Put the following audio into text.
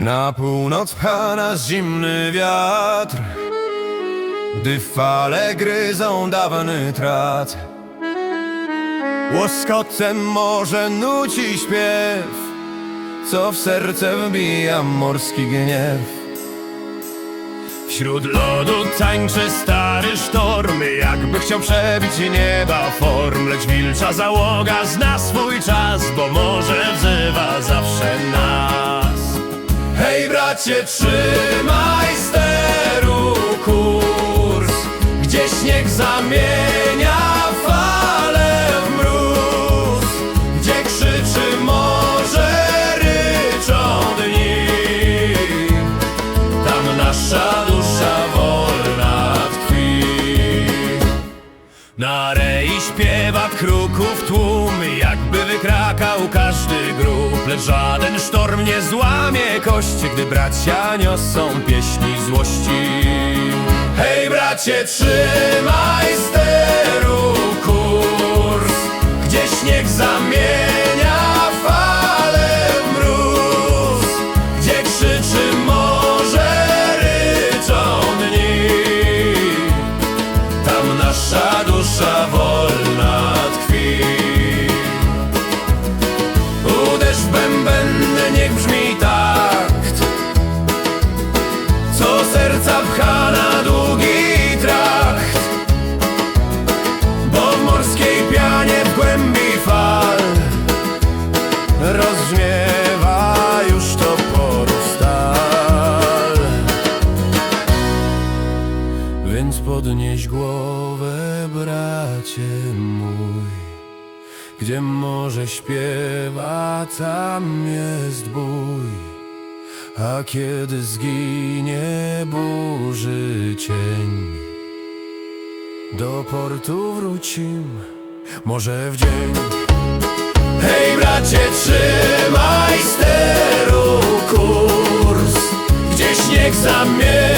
Na północ pcha nas zimny wiatr Gdy fale gryzą dawny trat Łoskotem morze nuci śpiew Co w serce wbija morski gniew. Wśród lodu tańczy stary sztorm Jakby chciał przebić nieba form. Lecz wilcza załoga zna swój czas Bo morze wzywa zawsze nas Hej bracie, trzymaj steru kurs. Gdzie śnieg zamienia fale w mróz. Gdzie krzyczy morze, ryczą dni Tam nasza dusza wolna tkwi. Na rei śpiewa kruków tłum Wykrakał każdy grób. Lecz żaden sztorm nie złamie kości Gdy bracia niosą pieśni złości. Hej bracie, trzymaj steru kurs. Gdzie śnieg zamienia podnieś głowę, bracie mój Gdzie morze śpiewa, tam jest bój. A kiedy zginie burzy cień Do portu wrócimy, może w dzień. Hej bracie, trzymaj steru kurs Gdzie śnieg zamienia